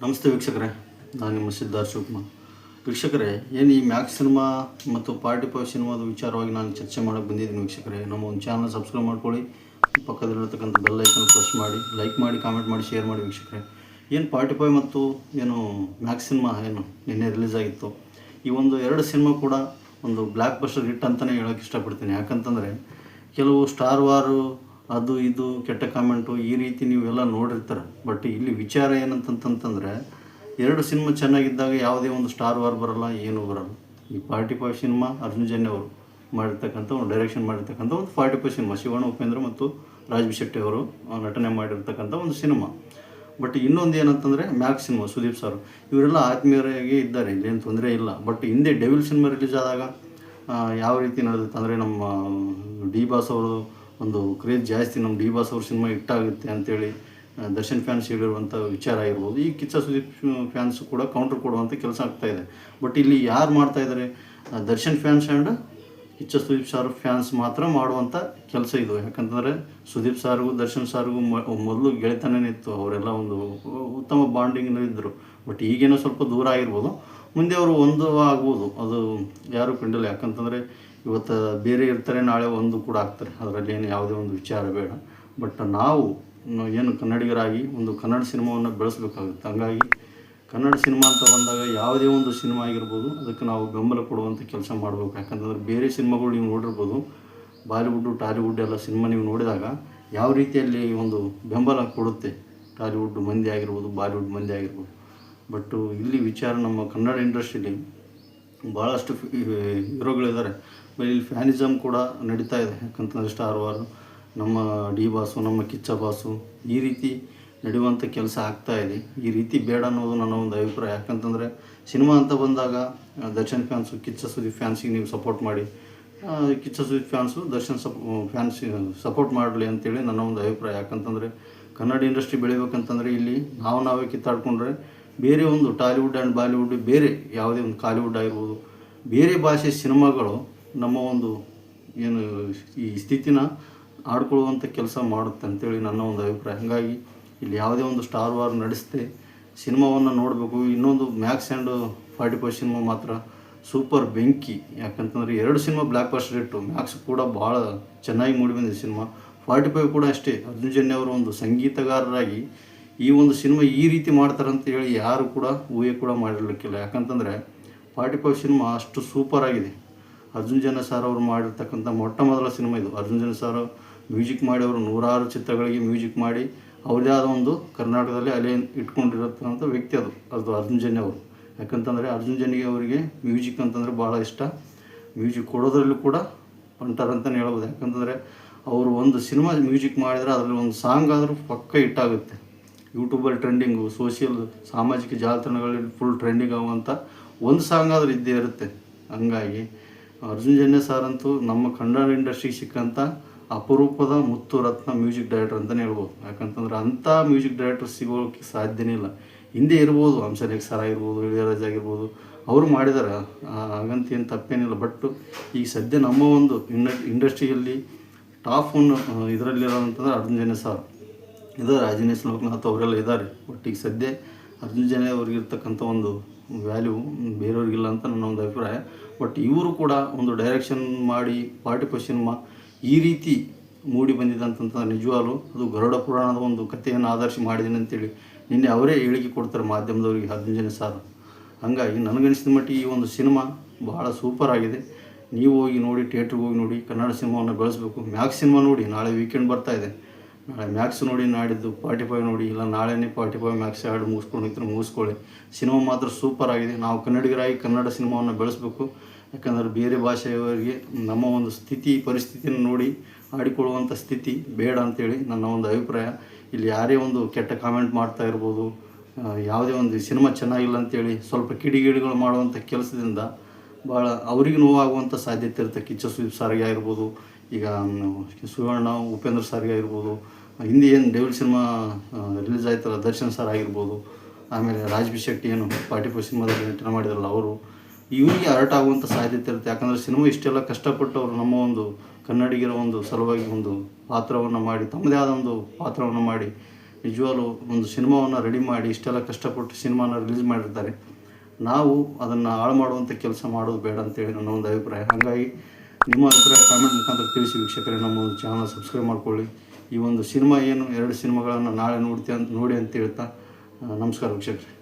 ನಮಸ್ತೆ ವೀಕ್ಷಕರೇ, ನಾನು ನಿಮ್ಮ ಸಿದ್ಧಾರ್ಥ ಶಿವಕುಮಾರ್. ವೀಕ್ಷಕರೇ, ಏನು ಈ ಮ್ಯಾಕ್ಸ್ ಸಿನಿಮಾ ಮತ್ತು ಪಾರ್ಟಿ ಪಾಯ್ ಸಿನಿಮಾದ ವಿಚಾರವಾಗಿ ನಾನು ಚರ್ಚೆ ಮಾಡೋಕ್ಕೆ ಬಂದಿದ್ದೀನಿ ವೀಕ್ಷಕರೇ. ನಮ್ಮ ಒಂದು ಚಾನಲ್ ಸಬ್ಸ್ಕ್ರೈಬ್ ಮಾಡ್ಕೊಳ್ಳಿ ಪಕ್ಕದಲ್ಲಿರತಕ್ಕಂಥ ಬೆಲ್ ಐಕನ್ ಪ್ರೆಸ್ ಮಾಡಿ, ಲೈಕ್ ಮಾಡಿ, ಕಾಮೆಂಟ್ ಮಾಡಿ, ಶೇರ್ ಮಾಡಿ ವೀಕ್ಷಕರೇ. ಏನು ಪಾರ್ಟಿ ಪಾಯ್ ಮತ್ತು ಏನು ಮ್ಯಾಕ್ಸ್ ಸಿನಿಮಾ ಏನು ನಿನ್ನೆ ರಿಲೀಸ್ ಆಗಿತ್ತು? ಈ ಒಂದು ಎರಡು ಸಿನಿಮಾ ಕೂಡ ಒಂದು ಬ್ಲ್ಯಾಕ್ ಬಸ್ಟರ್ ಹಿಟ್ ಅಂತಲೇ ಹೇಳೋಕ್ಕೆ ಇಷ್ಟಪಡ್ತೀನಿ. ಯಾಕಂತಂದರೆ, ಕೆಲವು ಸ್ಟಾರ್ ವಾರು ಅದು ಇದು ಕೆಟ್ಟ ಕಾಮೆಂಟು ಈ ರೀತಿ ನೀವೆಲ್ಲ ನೋಡಿರ್ತಾರೆ. ಬಟ್ ಇಲ್ಲಿ ವಿಚಾರ ಏನಂತಂತಂತಂದರೆ, ಎರಡು ಸಿನಿಮಾ ಚೆನ್ನಾಗಿದ್ದಾಗ ಯಾವುದೇ ಒಂದು ಸ್ಟಾರ್ ವಾರ್ ಬರಲ್ಲ, ಏನೂ ಬರಲ್ಲ. ಈ forty five cinema Arjun Janya ಅವರು ಮಾಡಿರ್ತಕ್ಕಂಥ ಒಂದು ಡೈರೆಕ್ಷನ್ ಮಾಡಿರ್ತಕ್ಕಂಥ ಒಂದು forty five cinema, Shivanna, Upendra ಮತ್ತು ರಾಜ್ಬಿ ಶೆಟ್ಟಿ ಅವರು ನಟನೆ ಮಾಡಿರ್ತಕ್ಕಂಥ ಒಂದು ಸಿನಿಮಾ. ಬಟ್ ಇನ್ನೊಂದು ಏನಂತಂದರೆ ಮ್ಯಾಕ್ ಸಿನಿಮಾ, ಸುದೀಪ್ ಸರ್. ಇವರೆಲ್ಲ ಆತ್ಮೀಯರಾಗಿ ಇದ್ದಾರೆ, ಇಲ್ಲೇನು ತೊಂದರೆ ಇಲ್ಲ. ಬಟ್ ಹಿಂದೆ ಡೆವಿಲ್ ಸಿನಿಮಾ ರಿಲೀಸ್ ಆದಾಗ ಯಾವ ರೀತಿ ನಡೆದಿತ್ತು ಅಂದರೆ ನಮ್ಮ, ಡಿ ಬಾಸ್ ಅವರು ಒಂದು ಕ್ರೇಜ್ ಜಾಸ್ತಿ ನಮ್ಮ ಡಿ ಬಾಸ್ ಅವ್ರ ಸಿನಿಮಾ ಹಿಟ್ಟಾಗುತ್ತೆ ಅಂತೇಳಿ ದರ್ಶನ್ ಫ್ಯಾನ್ಸ್ ಹೇಳಿರುವಂಥ ವಿಚಾರ ಆಗಿರ್ಬೋದು. ಈ ಕಿಚ್ಚ ಸುದೀಪ್ ಫ್ಯಾನ್ಸ್ ಕೂಡ ಕೌಂಟರ್ ಕೊಡುವಂಥ ಕೆಲಸ ಆಗ್ತಾ ಇದೆ. ಬಟ್ ಇಲ್ಲಿ ಯಾರು ಮಾಡ್ತಾ ಇದ್ದಾರೆ Darshan fans and Kichcha Sudeep sir fans ಮಾತ್ರ ಮಾಡುವಂಥ ಕೆಲಸ ಇದು. ಯಾಕಂತಂದರೆ ಸುದೀಪ್ ಸಾರ್ಗೂ ದರ್ಶನ್ ಸಾರ್ಗೂ ಮೊದಲು ಗೆಳೆತನೇ ಇತ್ತು. ಅವರೆಲ್ಲ ಒಂದು ಉತ್ತಮ ಬಾಂಡಿಂಗ್ ಇದ್ದರು ಬಟ್ ಈಗೇನೋ ಸ್ವಲ್ಪ ದೂರ ಆಗಿರ್ಬೋದು. ಮುಂದೆ ಅವರು ಒಂದು ಆಗ್ಬೋದು. ಅದು ಯಾರು ಕಂಡಿಲ್ಲ. ಯಾಕಂತಂದರೆ ಇವತ್ತು ಬೇರೆ ಇರ್ತಾರೆ, ನಾಳೆ ಒಂದು ಕೂಡ ಆಗ್ತಾರೆ. ಅದರಲ್ಲಿ ಏನು ಯಾವುದೇ ಒಂದು ವಿಚಾರ ಬೇಡ. ಬಟ್ ನಾವು ಏನು ಕನ್ನಡಿಗರಾಗಿ ಒಂದು ಕನ್ನಡ ಸಿನಿಮಾವನ್ನು ಬೆಳೆಸಬೇಕಾಗುತ್ತೆ. ಹಂಗಾಗಿ ಕನ್ನಡ ಸಿನಿಮಾ ಅಂತ ಬಂದಾಗ ಯಾವುದೇ ಒಂದು ಸಿನಿಮಾ ಆಗಿರ್ಬೋದು, ಅದಕ್ಕೆ ನಾವು ಬೆಂಬಲ ಕೊಡುವಂಥ ಕೆಲಸ ಮಾಡಬೇಕು. ಯಾಕಂತಂದ್ರೆ ಬೇರೆ ಸಿನಿಮಾಗಳು ನೀವು ನೋಡಿರ್ಬೋದು ಬಾಲಿವುಡ್ಡು ಟಾಲಿವುಡ್ ಎಲ್ಲ ಸಿನಿಮಾ ನೀವು ನೋಡಿದಾಗ ಯಾವ ರೀತಿಯಲ್ಲಿ ಒಂದು ಬೆಂಬಲ ಕೊಡುತ್ತೆ. ಟಾಲಿವುಡ್ ಮಂದಿ ಆಗಿರ್ಬೋದು, ಬಾಲಿವುಡ್ ಮಂದಿ ಆಗಿರ್ಬೋದು. ಬಟ್ಟು ಇಲ್ಲಿ ವಿಚಾರ ನಮ್ಮ ಕನ್ನಡ ಇಂಡಸ್ಟ್ರಿಲಿ ಭಾಳಷ್ಟು ಹೀರೋಗಳಿದ್ದಾರೆ. ಇಲ್ಲಿ ಫ್ಯಾನಿಸಮ್ ಕೂಡ ನಡೀತಾ ಇದೆ. ಯಾಕಂತಂದರೆ ಸ್ಟಾರ್ ವಾರ್, ನಮ್ಮ ಡಿ ಬಾಸು, ನಮ್ಮ ಕಿಚ್ಚ ಬಾಸು, ಈ ರೀತಿ ನಡೆಯುವಂಥ ಕೆಲಸ ಆಗ್ತಾ ಇದೆ. ಈ ರೀತಿ ಬೇಡ ಅನ್ನೋದು ನನ್ನ ಒಂದು ಅಭಿಪ್ರಾಯ. ಯಾಕಂತಂದರೆ ಸಿನಿಮಾ ಅಂತ ಬಂದಾಗ ದರ್ಶನ್ ಫ್ಯಾನ್ಸು, ಕಿಚ್ಚ ಸುದೀಪ್ ಫ್ಯಾನ್ಸಿಗೆ ನೀವು ಸಪೋರ್ಟ್ ಮಾಡಿ. ಕಿಚ್ಚ ಸುದೀಪ್ ಫ್ಯಾನ್ಸು, ದರ್ಶನ್ ಸಪ್, ಫ್ಯಾನ್ಸ್ ಸಪೋರ್ಟ್ ಮಾಡಲಿ ಅಂತೇಳಿ ನನ್ನ ಒಂದು ಅಭಿಪ್ರಾಯ. ಯಾಕಂತಂದರೆ ಕನ್ನಡ ಇಂಡಸ್ಟ್ರಿ ಬೆಳಿಬೇಕಂತಂದರೆ ಇಲ್ಲಿ ನಾವು ನಾವೇ ಕಿತ್ತಾಡ್ಕೊಂಡ್ರೆ ಬೇರೆ ಒಂದು ಟಾಲಿವುಡ್ ಆ್ಯಂಡ್ ಬಾಲಿವುಡ್ ಬೇರೆ ಯಾವುದೇ ಒಂದು ಕಾಲಿವುಡ್ ಆಗಿರ್ಬೋದು, ಬೇರೆ ಭಾಷೆ ಸಿನಿಮಾಗಳು ನಮ್ಮ ಒಂದು ಏನು ಈ ಸ್ಥಿತಿನ ಆಡ್ಕೊಳ್ಳುವಂಥ ಕೆಲಸ ಮಾಡುತ್ತೆ ಅಂತೇಳಿ ನನ್ನ ಒಂದು ಅಭಿಪ್ರಾಯ. ಹಾಗಾಗಿ ಇಲ್ಲಿ ಯಾವುದೇ ಒಂದು ಸ್ಟಾರ್ ವಾರ್ ನಡೆಸದೆ, ಸಿನಿಮಾವನ್ನು ನೋಡಬೇಕು, ಇನ್ನೊಂದು Max and forty five cinema ಮಾತ್ರ ಸೂಪರ್ ಬೆಂಕಿ. ಯಾಕಂತಂದರೆ ಎರಡು ಸಿನಿಮಾ ಬ್ಲ್ಯಾಕ್ ಬಸ್ಟರ್ ಇಟ್ಟು ಮ್ಯಾಕ್ಸ್ ಕೂಡ ಭಾಳ ಚೆನ್ನಾಗಿ ಮೂಡಿ ಬಂದಿದೆ ಸಿನಿಮಾ. ಫಾರ್ಟಿ ಫೈವ್ ಕೂಡ ಅಷ್ಟೇ. ಅರ್ಜುನ್ ಜನ್ಯ ಅವರು ಒಂದು ಸಂಗೀತಗಾರರಾಗಿ ಈ ಒಂದು ಸಿನಿಮಾ ಈ ರೀತಿ ಮಾಡ್ತಾರಂತ ಹೇಳಿ ಯಾರು ಕೂಡ ಊಹೆ ಕೂಡ ಮಾಡಿರ್ಲಿಕ್ಕಿಲ್ಲ. ಯಾಕಂತಂದರೆ ಫಾರ್ಟಿ ಫೈವ್ ಸಿನಿಮಾ ಅಷ್ಟು ಸೂಪರ್ ಆಗಿದೆ. ಅರ್ಜುನ್ ಜನ ಸರ್ ಅವರು ಮಾಡಿರ್ತಕ್ಕಂಥ ಮೊಟ್ಟ ಮೊದಲ ಸಿನಿಮಾ ಇದು. ಅರ್ಜುನ್ ಜನ ಸರ್ ಮ್ಯೂಸಿಕ್ ಮಾಡಿ ಅವರು ನೂರಾರು ಚಿತ್ರಗಳಿಗೆ ಮ್ಯೂಸಿಕ್ ಮಾಡಿ ಅವ್ರದೇ ಆದ ಒಂದು ಕರ್ನಾಟಕದಲ್ಲಿ ಅಲೆ ಇಟ್ಕೊಂಡಿರತಕ್ಕಂಥ ವ್ಯಕ್ತಿ ಅದು. ಅದು ಅರ್ಜುನ್ ಜನ್ಯ ಅವರು. ಯಾಕಂತಂದರೆ ಅರ್ಜುನ್ ಜನ್ಯ ಅವರಿಗೆ ಮ್ಯೂಸಿಕ್ ಅಂತಂದರೆ ಭಾಳ ಇಷ್ಟ. ಮ್ಯೂಸಿಕ್ ಕೊಡೋದ್ರಲ್ಲೂ ಕೂಡ ಹೊಂಟಾರ ಅಂತಲೇ ಹೇಳ್ಬೋದು. ಯಾಕಂತಂದರೆ ಅವರು ಒಂದು ಸಿನಿಮಾ ಮ್ಯೂಸಿಕ್ ಮಾಡಿದರೆ ಅದರಲ್ಲಿ ಒಂದು ಸಾಂಗ್ ಆದರೂ ಪಕ್ಕ ಹಿಟ್ಟಾಗುತ್ತೆ ಯೂಟ್ಯೂಬಲ್ಲಿ ಟ್ರೆಂಡಿಂಗು, ಸೋಷಿಯಲ್, ಸಾಮಾಜಿಕ ಜಾಲತಾಣಗಳಲ್ಲಿ ಫುಲ್ ಟ್ರೆಂಡಿಂಗ್ ಆಗುವಂಥ ಒಂದು ಸಾಂಗ್ ಆದರೂ ಇದ್ದೇ ಇರುತ್ತೆ. ಹಂಗಾಗಿ ಅರ್ಜುನ್ ಜನ್ಯ ಸರ್ ಅಂತೂ ನಮ್ಮ ಕನ್ನಡ ಇಂಡಸ್ಟ್ರಿಗೆ ಸಿಕ್ಕಂಥ ಅಪರೂಪದ ಮುತ್ತು ರತ್ನ ಮ್ಯೂಸಿಕ್ ಡೈರೆಕ್ಟರ್ ಅಂತಲೇ ಹೇಳ್ಬೋದು. ಯಾಕಂತಂದ್ರೆ ಅಂಥ ಮ್ಯೂಸಿಕ್ ಡೈರೆಕ್ಟರ್ ಸಿಗೋಕ್ಕೆ ಸಾಧ್ಯನೇ ಇಲ್ಲ. ಹಿಂದೆ ಇರ್ಬೋದು ಹಂಸಲೇಖ್ ಸರ್ ಆಗಿರ್ಬೋದು, ಇಳಿಯರಾಜ್ ಆಗಿರ್ಬೋದು, ಅವರು ಮಾಡಿದ್ದಾರೆ ಹಾಗಂತ ಏನು ತಪ್ಪೇನಿಲ್ಲ. ಬಟ್ ಈಗ ಸದ್ಯ ನಮ್ಮ ಒಂದು ಇಂಡ ಇಂಡಸ್ಟ್ರಿಯಲ್ಲಿ ಟಾಪ್ ಒನ್ ಇದರಲ್ಲಿರೋದಂತಂದ್ರೆ ಅರ್ಜುನ್ ಜನ್ಯ ಸರ್ ಇದ್ದಾರೆ ರಾಜನೇಶ್ ಲೋಕನಾಥ್ ಅವರೆಲ್ಲ ಇದ್ದಾರೆ. ಬಟ್ ಸದ್ಯ ಅರ್ಜುನ್ ಜನ ಅವ್ರಿಗಿರ್ತಕ್ಕಂಥ ಒಂದು ವ್ಯಾಲ್ಯೂ ಬೇರೆಯವ್ರಿಗಿಲ್ಲ ಅಂತ ನನ್ನ ಒಂದು ಅಭಿಪ್ರಾಯ. ಬಟ್ ಇವರು ಕೂಡ ಒಂದು ಡೈರೆಕ್ಷನ್ ಮಾಡಿ ಪಾರ್ಟಿ ಕ್ವಶನ್ ಮಾ, ಈ ರೀತಿ ಮೂಡಿ ಬಂದಿದ್ದಂಥ ನಿಜವಾಲು ಅದು ಗರುಡ ಪುರಾಣದ ಒಂದು ಕಥೆಯನ್ನು ಆದರ್ಶ ಮಾಡಿದ್ದೀನಿ ಅಂತೇಳಿ ನಿನ್ನೆ ಅವರೇ ಹೇಳಿಕೆ ಕೊಡ್ತಾರೆ ಮಾಧ್ಯಮದವರಿಗೆ ಅರ್ಜುನ್ ಜನ ಸರ್. ಹಂಗಾಗಿ ನನಗನಿಸಿದ ಮಟ್ಟಿಗೆ ಈ ಒಂದು ಸಿನಿಮಾ ಬಹಳ ಸೂಪರ್ ಆಗಿದೆ. ನೀವು ಹೋಗಿ ನೋಡಿ ಥಿಯೇಟ್ರಿಗೆ ಹೋಗಿ ನೋಡಿ, ಕನ್ನಡ ಸಿನಿಮಾವನ್ನು ಬೆಳೆಸಬೇಕು. ಮ್ಯಾಕ್ಸ್ ಸಿನಿಮಾ ನೋಡಿ, ನಾಳೆ ವೀಕೆಂಡ್ ಬರ್ತಾ ಇದೆ. ನಾಳೆ ಮ್ಯಾಕ್ಸ್ ನೋಡಿ ನಾಡಿದ್ದು, ಫಾರ್ಟಿ ಫೈವ್ ನೋಡಿ, ಇಲ್ಲ ನಾಳೆನೇ ಫಾರ್ಟಿ ಫೈವ್ ಮ್ಯಾಕ್ಸ್ ಎರಡು ಮುಗಿಸ್ಕೊಂಡು ಹೋಗ್ತಾರೆ ಮುಗಿಸ್ಕೊಳ್ಳಿ. ಸಿನಿಮಾ ಮಾತ್ರ ಸೂಪರ್ ಆಗಿದೆ. ನಾವು ಕನ್ನಡಿಗರಾಗಿ ಕನ್ನಡ ಸಿನಿಮಾವನ್ನು ಬೆಳೆಸಬೇಕು. ಯಾಕಂದರೆ ಬೇರೆ ಭಾಷೆಯವರಿಗೆ ನಮ್ಮ ಒಂದು ಸ್ಥಿತಿ ಪರಿಸ್ಥಿತಿಯನ್ನು ನೋಡಿ ಆಡಿಕೊಳ್ಳುವಂಥ ಸ್ಥಿತಿ ಬೇಡ ಅಂತೇಳಿ ನನ್ನ ಒಂದು ಅಭಿಪ್ರಾಯ. ಇಲ್ಲಿ ಯಾರೇ ಒಂದು ಕೆಟ್ಟ ಕಾಮೆಂಟ್ ಮಾಡ್ತಾ ಇರ್ಬೋದು ಯಾವುದೇ ಒಂದು ಸಿನಿಮಾ ಚೆನ್ನಾಗಿಲ್ಲ ಅಂತೇಳಿ ಸ್ವಲ್ಪ ಕಿಡಿಗೇಡಿಗಳು ಮಾಡುವಂಥ ಕೆಲಸದಿಂದ ಭಾಳ ಅವ್ರಿಗೆ ನೋವಾಗುವಂಥ ಸಾಧ್ಯತೆ ಇರುತ್ತೆ. ಕಿಚ್ಚ ಸುದೀಪ್ ಸಾರಿಗೆ ಆಗಿರ್ಬೋದು, ಈಗ ಸುವರ್ಣ, ಉಪೇಂದ್ರ ಸಾರಿಗೆ ಆಗಿರ್ಬೋದು, ಹಿಂದಿ ಏನು ಡೇವಿಲ್ ಸಿನಿಮಾ ರಿಲೀಸ್ ಆಯ್ತಲ್ಲ, ದರ್ಶನ್ ಸರ್ ಆಗಿರ್ಬೋದು, ಆಮೇಲೆ ರಾಜ್ಬಿ ಶೆಟ್ಟಿ ಏನು ಪಾರ್ಟಿ ಫೋರ್ ಸಿನಿಮಾದಲ್ಲಿ ನಟನೆ ಮಾಡಿದ್ರಲ್ಲ ಅವರು, ಇವರಿಗೆ ಅರ್ಟ್ ಆಗುವಂಥ ಸಾಧ್ಯತೆ ಇರುತ್ತೆ. ಯಾಕಂದರೆ ಸಿನಿಮಾ ಇಷ್ಟೆಲ್ಲ ಕಷ್ಟಪಟ್ಟು ಅವರು ನಮ್ಮ ಒಂದು ಕನ್ನಡಿಗರ ಒಂದು ಸಲುವಾಗಿ ಒಂದು ಪಾತ್ರವನ್ನು ಮಾಡಿ, ತಮ್ಮದೇ ಆದ ಒಂದು ಪಾತ್ರವನ್ನು ಮಾಡಿ, ನಿಜವಾಗ್ಲೂ ಒಂದು ಸಿನಿಮಾವನ್ನು ರೆಡಿ ಮಾಡಿ, ಇಷ್ಟೆಲ್ಲ ಕಷ್ಟಪಟ್ಟು ಸಿನಿಮಾನ ರಿಲೀಸ್ ಮಾಡಿರ್ತಾರೆ. ನಾವು ಅದನ್ನು ಹಾಳು ಮಾಡುವಂಥ ಕೆಲಸ ಮಾಡೋದು ಬೇಡ ಅಂತೇಳಿ ನನ್ನ ಒಂದು ಅಭಿಪ್ರಾಯ. ಹಾಗಾಗಿ ನಿಮ್ಮ ಅಭಿಪ್ರಾಯ ಕಾಮೆಂಟ್ ಮುಖಾಂತರ ತಿಳಿಸಿ ವೀಕ್ಷಕರೇ, ನಮ್ಮ ಒಂದು ಚಾನಲ್ ಸಬ್ಸ್ಕ್ರೈಬ್ ಮಾಡ್ಕೊಳ್ಳಿ. ಈ ಒಂದು ಸಿನಿಮಾ ಏನು, ಎರಡು ಸಿನಿಮಾಗಳನ್ನು ನಾಳೆ ನೋಡ್ತೀವಿ ಅಂತ ನೋಡಿ ಅಂತ ಹೇಳ್ತಾ ನಮಸ್ಕಾರ ವೀಕ್ಷಕರೇ.